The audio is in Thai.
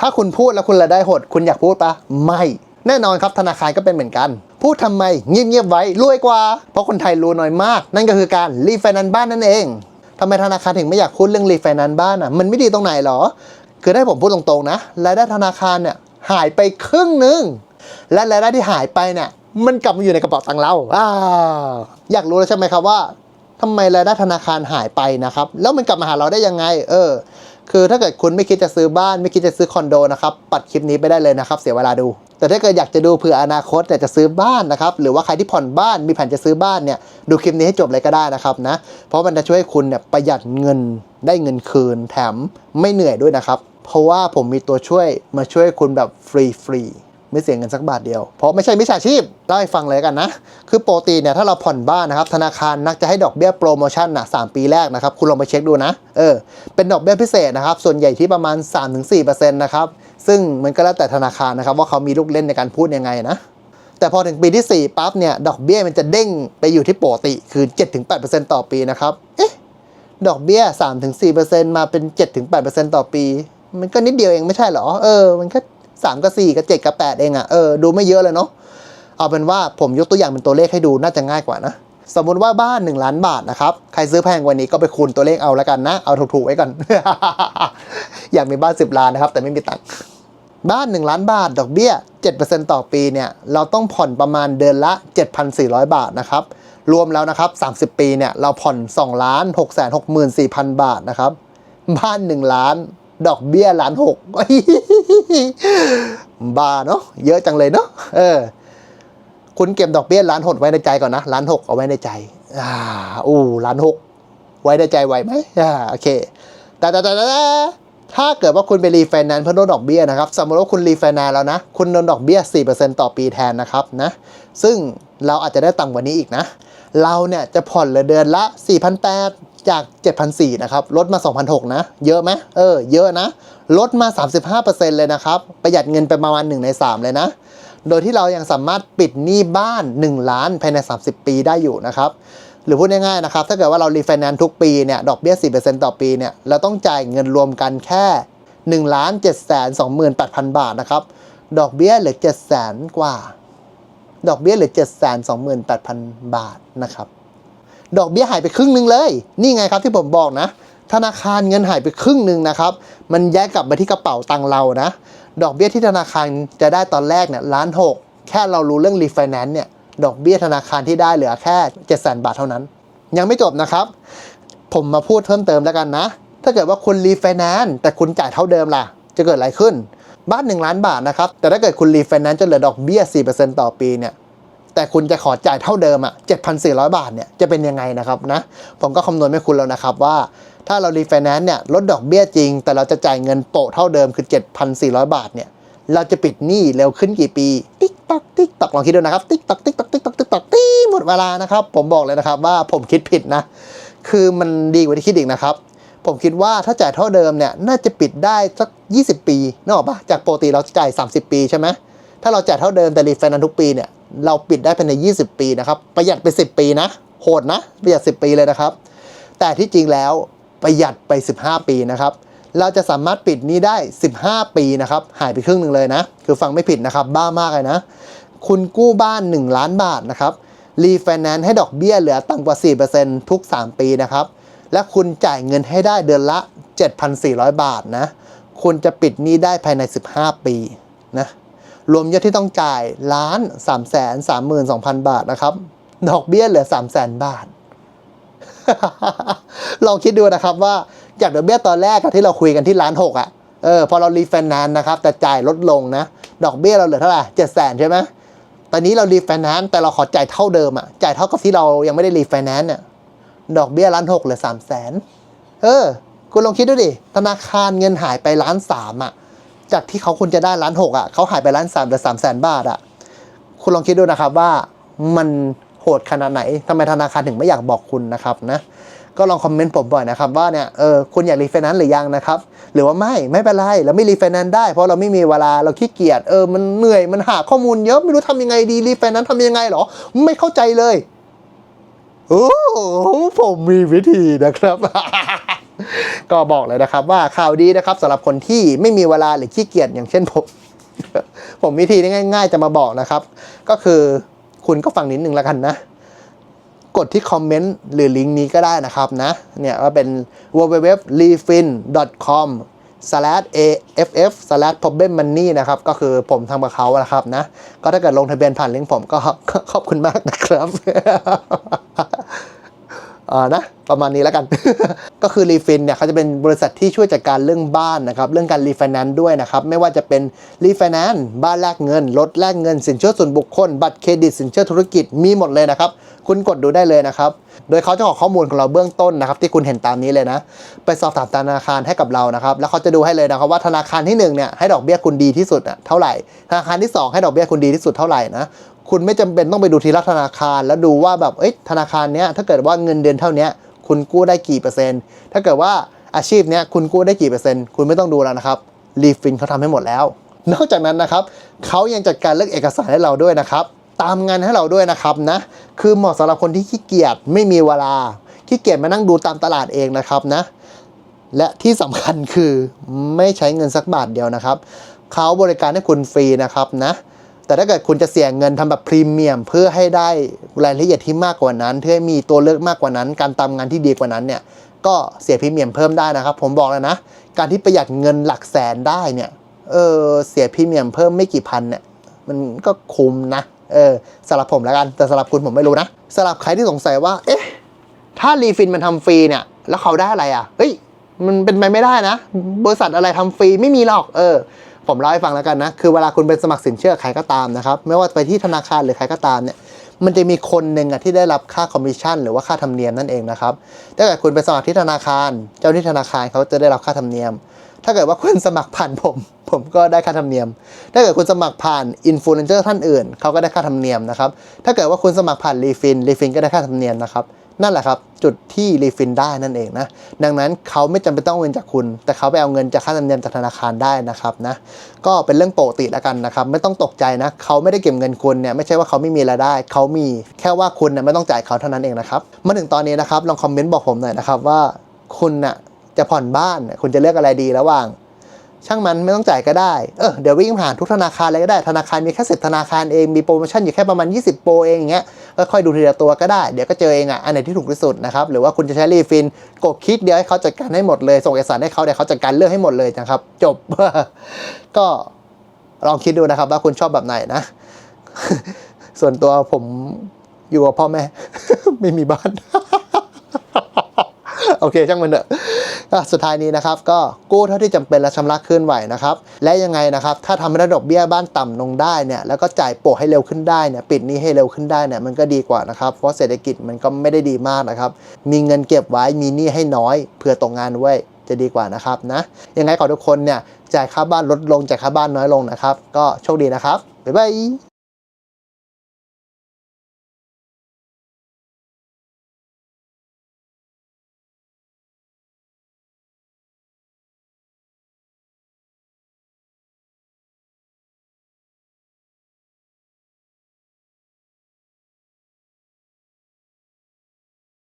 ถ้าคุณพูดแล้วคุณรายได้หด คุณอยากพูดปะไม่ แน่นอนครับธนาคารก็เป็นเหมือนกัน พูดทำไมเงียบๆไว้รวยกว่า เพราะคนไทยรู้น้อยมาก นั่นก็คือการรีไฟแนนซ์บ้านนั่นเองทำไมธนาคารถึงไม่อยากพูดเรื่องรีไฟแนนซ์บ้านอะมันไม่ดีตรงไหนหรอ คือได้ผมพูดตรงๆนะรายได้ธนาคารเนี่ยหายไปครึ่งหนึ่งและรายได้ที่หายไปเนี่ยมันกลับมาอยู่ในกระเป๋าตังค์เราอ่าอยากรู้แล้วใช่ไหมครับว่าทำไมรายได้ธนาคารหายไปนะครับ แล้วมันกลับมาหาเราได้ยังไง เออ คือถ้าเกิดคุณไม่คิดจะซื้อบ้านไม่คิดจะซื้อคอนโดนะครับปัดคลิปนี้ไปได้เลยนะครับ เสียเวลาดู แต่ถ้าเกิดอยากจะดูเผื่ออนาคตเนี่ยจะซื้อบ้านนะครับหรือว่าใครที่ผ่อนบ้านมีแผนจะซื้อบ้านเนี่ยดูคลิปนี้ให้จบเลยก็ได้นะครับนะเพราะมันจะช่วยให้คุณเนี่ยประหยัดเงินได้เงินคืน แถมไม่เหนื่อยด้วยนะครับเพราะว่าผมมีตัวช่วยมาช่วยคุณแบบฟรีฟรีๆ ไม่เสียเงินสักบาทเดียว เพราะไม่ใช่มิจฉาชีพเล่าให้ฟังเลยกันนะ คือโปกติเนี่ยถ้าเราผ่อนบ้านนะครับ ธนาคารนักจะให้ดอกเบี้ยโปรโมชั่นนะสปีแรกนะครับ คุณลองไปเช็คดูนะ เออ เป็นดอกเบี้ยพิเศษนะครับ ส่วนใหญ่ที่ประมาณ 3-4%นะครับ ซึ่งมันก็แล้วแต่ธนาคารนะครับ ว่าเขามีลูกเล่นในการพูดยังไงนะ แต่พอถึงปีที่ 4 ปั๊บเนี่ย ดอกเบี้ยมันจะเด้งไปอยู่ที่ปกติคือ 7-8%ต่อปีนะครับ เอ๊ะ ดอกเบี้ย 3-4%มาเป็น 7-8%ต่อปี มันก็นิดเดียวเองไม่ใช่หรอ เออ มันก็ 3 กับ 4 กับ 7 กับ 8 เองอะ่ะเออดูไม่เยอะเลยเนาะเอาเป็นว่าผมยกตัวอย่างเป็นตัวเลขให้ดูน่าจะง่ายกว่านะ สมมติว่าบ้าน 1 ล้านบาทนะครับ ใครซื้อแพงกว่านี้ก็ไปคูณตัวเลขเอาแล้วกันนะ เอาถูกๆไว้ก่อน อยากมีบ้าน 10 ล้านนะครับ แต่ไม่มีตังค์บ้าน 1 ล้านบาท ดอกเบี้ย 7%ต่อปีเนี่ยเราต้องผ่อนประมาณเดือนละ 7,400 บาทนะครับรวมแล้วนะครับ 30 ปีเนี่ยเราผ่อน2ล้าน6 6 4 0 0 0 บาทนะครับบ้าน 1 ล้าน ดอกเบี้ยล้านหกบ้าเนาะเยอะจังเลยเนาะเออ คุณเก็บดอกเบี้ยล้านหกไว้ในใจก่อนนะล้านหกเอาไว้ในใจ อ่าอู้ล้านหกไว้ในใจไหวไหมอ่าโอเคแต่แต่แต่แต่แต่ถ้าเกิดว่าคุณไปรีไฟแนนซ์เพื่อลดดอกเบี้ยนะครับ สมมติว่าคุณรีไฟแนนซ์แล้วนะ คุณโดนดอกเบี้ย 4%ต่อปีแทนนะครับนะ ซึ่งเราอาจจะได้ต่ำกว่านี้อีกนะ เราเนี่ยจะผ่อนเหลือเดือนละ 4,800 จาก7,400นะครับลดมา2,600นะเยอะไหมเออเยอะนะ ลดมา 35%เลยนะครับ ประหยัดเงินไปประมาณ1ใน 3 เลยนะ โดยที่เรายังสามารถปิดหนี้บ้าน 1 ล้านภายใน 30 ปีได้อยู่นะครับหรือพูดง่ายๆนะครับถ้าเกิดว่าเรารีไฟแนนซ์ทุกปีเนี่ยดอกเบี้ย 4%ต่อปีเนี่ยเราต้องจ่ายเงินรวมกันแค่1ล้าน7 2 8 0 0 0 บาทนะครับดอกเบี้ยเหลือ7 0 0 0 0กว่า ดอกเบี้ยเหลือ 7 2 8 0 0 0 บาทนะครับ ดอกเบี้ยหายไปครึ่งหนึ่งเลย นี่ไงครับที่ผมบอกนะ ธนาคารเงินหายไปครึ่งหนึ่งนะครับ มันย้ายกลับมาที่กระเป๋าตังเรานะ ดอกเบี้ยที่ธนาคารจะได้ตอนแรกเนี่ยล้านหกแค่เรารู้เรื่องรีไฟแนนซ์เนี่ย ดอกเบี้ยธนาคารที่ได้เหลือแค่7 0 0 0 0บาทเท่านั้น ยังไม่จบนะครับ ผมมาพูดเพิ่มเติมแล้วกันนะ ถ้าเกิดว่าคุณรีไฟแนนซ์แต่คุณจ่ายเท่าเดิมล่ะ จะเกิดอะไรขึ้น บ้าน 1 ล้านบาทนะครับ แต่ถ้าเกิดคุณรีไฟแนนซ์จนเหลือดอกเบี้ย4%ต่อปีเนี่ย แต่คุณจะขอจ่ายเท่าเดิมอะ7,400 บาทเนี่ยจะเป็นยังไงนะครับนะผมก็คำนวณให้คุณแล้วนะครับว่า ถ้าเรารีไฟแนนซ์เนี่ยลดดอกเบี้ยจริง แต่เราจะจ่ายเงินโปะเท่าเดิมคือ 7,400 บาทเนี่ยเราจะปิดหนี้เร็วขึ้นกี่ปี ติ๊กตอกติ๊กตอกลองคิดดูนะครับ ติ๊กตอกติ๊กตอกติ๊กตอกติ๊กตอกตีหมดเวลานะครับ ผมบอกเลยนะครับว่าผมคิดผิดนะ คือมันดีกว่าที่คิดอีกนะครับ ผมคิดว่าถ้าจ่ายเท่าเดิมเนี่ยน่าจะปิดได้สัก 20 ปีนึกออกปะจากปกติเราจ่าย 30 ปีใช่ไหมถ้าเราจ่ายเท่าเดิมแต่รีไฟแนนซ์ทุกปีเนี่ย เราปิดได้ภายใน 20 ปีนะครับ ประหยัดไป 10 ปีนะ โหดนะ ประหยัด 10 ปีเลยนะครับ แต่ที่จริงแล้วประหยัดไป 15 ปีนะครับ เราจะสามารถปิดนี้ได้ 15 ปีนะครับ หายไปครึ่งหนึ่งเลยนะ คือฟังไม่ผิดนะครับ บ้ามากเลยนะ คุณกู้บ้าน 1 ล้านบาทนะครับ รีไฟแนนซ์ให้ดอกเบี้ยเหลือต่ำกว่า 4%ทุก 3 ปีนะครับ และคุณจ่ายเงินให้ได้เดือนละ 7,400 บาทนะ คุณจะปิดนี้ได้ภายใน 15 ปีนะ รวมยอดที่ต้องจ่ายล้านสามแสนสามหมื่นสองพันบาทนะครับ ดอกเบี้ยเหลือสามแสนบาท ลองคิดดูนะครับว่าจากดอกเบี้ยตอนแรกที่เราคุยกันที่ล้านหกอะเออพอเรารีไฟแนนซ์นะครับ แต่จ่ายลดลงนะ ดอกเบี้ยเราเหลือเท่าไหร่เจ็ดแสนใช่ไหมตอนนี้เรารีไฟแนนซ์แต่เราขอจ่ายเท่าเดิมอะจ่ายเท่ากับที่เรายังไม่ได้รีไฟแนนซ์เนี่ยดอกเบี้ยล้านหกเหลือสามแสนเออ คุณลองคิดดูดิธนาคารเงินหายไปล้านสามอะ จากที่เขาควรจะได้ล้านหกอะเขาหายไปล้านสามหรือสามแสนบาทอะคุณลองคิดดูนะครับว่ามันโหดขนาดไหนทำไมธนาคารถึงไม่อยากบอกคุณนะครับนะก็ลองคอมเมนต์ผมบ่อยนะครับว่าเนี่ยเออคุณอยากรีไฟแนนซ์หรือยังนะครับ หรือว่าไม่ไม่เป็นไรเราไม่รีไฟแนนซ์ได้เพราะเราไม่มีเวลาเราขี้เกียจเออมันเหนื่อยมันหาข้อมูลเยอะไม่รู้ทำยังไงดีรีไฟแนนซ์ทำยังไงหรอ ไม่เข้าใจเลยโอ้ผมมีวิธีนะครับ ก็บอกเลยนะครับว่าข่าวดีนะครับสำหรับคนที่ไม่มีเวลาหรือขี้เกียจอย่างเช่นผม ผมวิธีง่าย ๆ จะมาบอกนะครับ ก็คือคุณก็ฟังนิดนึงแล้วกันนะ กดที่คอมเมนต์หรือลิงก์นี้ก็ได้นะครับนะเนี่ยว่าเป็น www.refin.com aff problem money นะครับ ก็คือผมทำกับเขานะครับนะ ก็ถ้าเกิดลงทะเบียนผ่านลิงก์ผมก็ขอบคุณมากนะครับ นะประมาณนี้แล้วกัน ก็คือรีฟินเนี่ยเขาจะเป็นบริษัทที่ช่วยจัดการเรื่องบ้านนะครับ เรื่องการรีไฟแนนซ์ด้วยนะครับ ไม่ว่าจะเป็นรีไฟแนนซ์บ้านแลกเงินรถแลกเงิน สินเชื่อส่วนบุคคล บัตรเครดิต สินเชื่อธุรกิจมีหมดเลยนะครับ คุณกดดูได้เลยนะครับ โดยเขาจะขอข้อมูลของเราเบื้องต้นนะครับ ที่คุณเห็นตามนี้เลยนะ ไปสอบถามธนาคารให้กับเรานะครับ แล้วเขาจะดูให้เลยนะครับว่าธนาคารที่หนึ่งเนี่ยให้ดอกเบี้ยคุณดีที่สุดเท่าไหร่ธนาคารที่สองให้ดอกเบี้ยคุณดีที่สุดเท่าไหร่นะ คุณไม่จำเป็นต้องไปดูทีละธนาคาร แล้วดูว่าแบบเอ้ยธนาคารเนี้ยถ้าเกิดว่าเงินเดือนเท่านี้คุณกู้ได้กี่เปอร์เซ็นต์ ถ้าเกิดว่าอาชีพเนี้ยคุณกู้ได้กี่เปอร์เซ็นต์คุณไม่ต้องดูแล้วนะครับรีฟินเขาทำให้หมดแล้ว นอกจากนั้นนะครับเขายังจัดการเรื่องเอกสารให้เราด้วยนะครับตามงานให้เราด้วยนะครับนะคือเหมาะสำหรับคนที่ขี้เกียจไม่มีเวลาขี้เกียจมานั่งดูตามตลาดเองนะครับนะและที่สำคัญคือไม่ใช้เงินสักบาทเดียวนะครับเขาบริการให้คุณฟรีนะครับนะ แต่ถ้าเกิดคุณจะเสี่ยงเงินทำแบบพรีเมียม เพื่อให้ได้รายละเอียดที่มากกว่านั้น เพื่อให้มีตัวเลือกมากกว่านั้น การตามงานที่ดีกว่านั้นเนี่ยก็เสียพรีเมียมเพิ่มได้นะครับ ผมบอกเลยนะ การที่ประหยัดเงินหลักแสนได้เนี่ยเออเสียพรีเมียมเพิ่มไม่กี่พันเนี่ยมันก็คุ้มนะเออสำหรับผมแล้วกันแต่สำหรับคุณผมไม่รู้นะสำหรับใครที่สงสัยว่า เอ๊ะถ้ารีฟินมันทำฟรีเนี่ย แล้วเขาได้อะไรอะเฮ้ยมันเป็นไปไม่ได้นะ บริษัทอะไรทำฟรีไม่มีหรอก เออ ผมเล่าให้ฟังแล้วกันนะ คือเวลาคุณเป็นสมัครสินเชื่อใครก็ตามนะครับ ไม่ว่าไปที่ธนาคารหรือใครก็ตามเนี่ย มันจะมีคนหนึ่งอะที่ได้รับค่าคอมมิชชั่นหรือว่าค่าธรรมเนียมนั่นเองนะครับ ถ้าเกิดคุณไปสมัครที่ธนาคาร เจ้าหน้าที่ธนาคารเขาจะได้รับค่าธรรมเนียม ถ้าเกิดว่าคุณสมัครผ่านผม ผมก็ได้ค่าธรรมเนียม ถ้าเกิดคุณสมัครผ่านอินฟลูเอนเซอร์ท่านอื่นเขาก็ได้ค่าธรรมเนียมนะครับ ถ้าเกิดว่าคุณสมัครผ่านรีฟินรีฟินก็ได้ค่าธรรมเนียมนะครับนั่นแหละครับ จุดที่รีฟินได้นั่นเองนะ ดังนั้นเขาไม่จำเป็นต้องเงินจากคุณ แต่เขาไปเอาเงินจากค่าธรรมเนียมจากธนาคารได้นะครับนะก็เป็นเรื่องปกติแล้วกันนะครับ ไม่ต้องตกใจนะเขาไม่ได้เก็บเงินคุณเนี่ยไม่ใช่ว่าเขาไม่มีรายได้ เขามีแค่ว่าคุณเนี่ยไม่ต้องจ่ายเขาเท่านั้นเองนะครับมาถึงตอนนี้นะครับลองคอมเมนต์บอกผมหน่อยนะครับว่าคุณน่ะจะผ่อนบ้านคุณจะเลือกอะไรดีระหว่าง ช่างมันไม่ต้องจ่ายก็ได้เออเดี๋ยววิ่งผ่านทุกธนาคารเลยก็ได้ธนาคารมีแค่สิบธนาคารเองมีโปรโมชั่นอยู่แค่ประมาณ 20 โปรเองอย่างเงี้ย ค่อยดูทีละตัวก็ได้ เดี๋ยวก็เจอเองอะอันไหนที่ถูกที่สุดนะครับหรือว่าคุณจะใช้รีฟินกดคลิกเดียวให้เขาจัดการให้หมดเลย ส่งเอกสารให้เขาเดี๋ยวเขาจัดการเรื่องให้หมดเลยนะครับ จบ ก็ลองคิดดูนะครับ ว่าคุณชอบแบบไหนนะ ส่วนตัวผมอยู่กับพ่อแม่ ไม่มีบ้าน โอเคช่างมันเถอะ สุดท้ายนี้นะครับก็กู้เท่าที่จำเป็นและชำระคืนไหวนะครับและยังไงนะครับถ้าทำให้ระดอกเบี้ยบ้านต่ำลงได้เนี่ยแล้วก็จ่ายโปะให้เร็วขึ้นได้เนี่ยปิดนี้ให้เร็วขึ้นได้เนี่ยมันก็ดีกว่านะครับเพราะเศรษฐกิจมันก็ไม่ได้ดีมากนะครับมีเงินเก็บไว้มีหนี้ให้น้อยเผื่อตกงานไว้จะดีกว่านะครับนะยังไงขอทุกคนเนี่ยจ่ายค่าบ้านลดลงจ่ายค่าบ้านน้อยลงนะครับ ก็โชคดีนะครับบ๊ายบาย